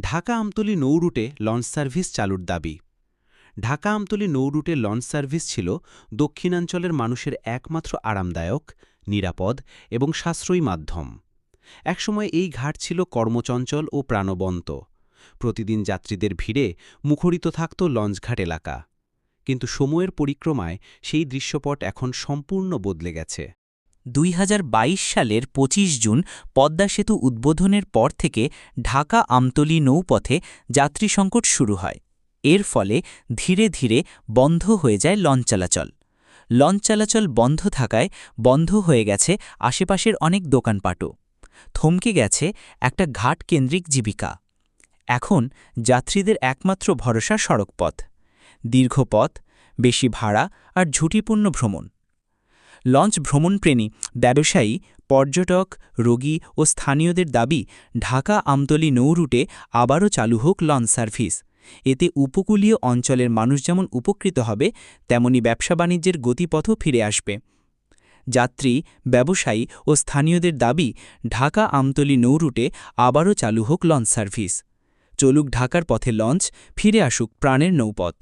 ঢাকা আমতলী নৌরুটে launch service চালুর দাবি। ঢাকা আমতলী নৌরুটে লঞ্চ সার্ভিস ছিল দক্ষিণাঞ্চলের মানুষের একমাত্র আরামদায়ক, নিরাপদ এবং সাশ্রয়ী মাধ্যম। একসময় এই ঘাট ছিল কর্মচঞ্চল ও প্রাণবন্ত। প্রতিদিন যাত্রীদের ভিড়ে মুখরিত থাকত লঞ্চঘাট এলাকা। কিন্তু সময়ের পরিক্রমায় সেই দৃশ্যপট এখন সম্পূর্ণ বদলে গেছে। দুই হাজার বাইশ সালের ২৫ জুন পদ্মা সেতু উদ্বোধনের পর থেকে ঢাকা আমতলী নৌপথে যাত্রী সংকট শুরু হয়। এর ফলে ধীরে ধীরে বন্ধ হয়ে যায় লঞ্চ চলাচল। লঞ্চ চলাচল বন্ধ থাকায় বন্ধ হয়ে গেছে আশেপাশের অনেক দোকানপাটও। থমকে গেছে একটা ঘাট কেন্দ্রিক জীবিকা। এখন যাত্রীদের একমাত্র ভরসা সড়কপথ। দীর্ঘ পথ বেশি ভাড়া আর ঝুঁটিপূর্ণ ভ্রমণ। লঞ্চ ভ্রমণপ্রেমী ব্যবসায়ী, পর্যটক, রোগী ও স্থানীয়দের দাবি, ঢাকা আমতলী নৌরুটে আবারও চালু হোক লঞ্চ সার্ভিস। এতে উপকূলীয় অঞ্চলের মানুষ যেমন উপকৃত হবে, তেমনি ব্যবসা বাণিজ্যের গতিপথও ফিরে আসবে। যাত্রী, ব্যবসায়ী ও স্থানীয়দের দাবি, ঢাকা আমতলী নৌরুটে আবারও চালু হোক লঞ্চ সার্ভিস। চলুক ঢাকার পথে লঞ্চ, ফিরে আসুক প্রাণের নৌপথ।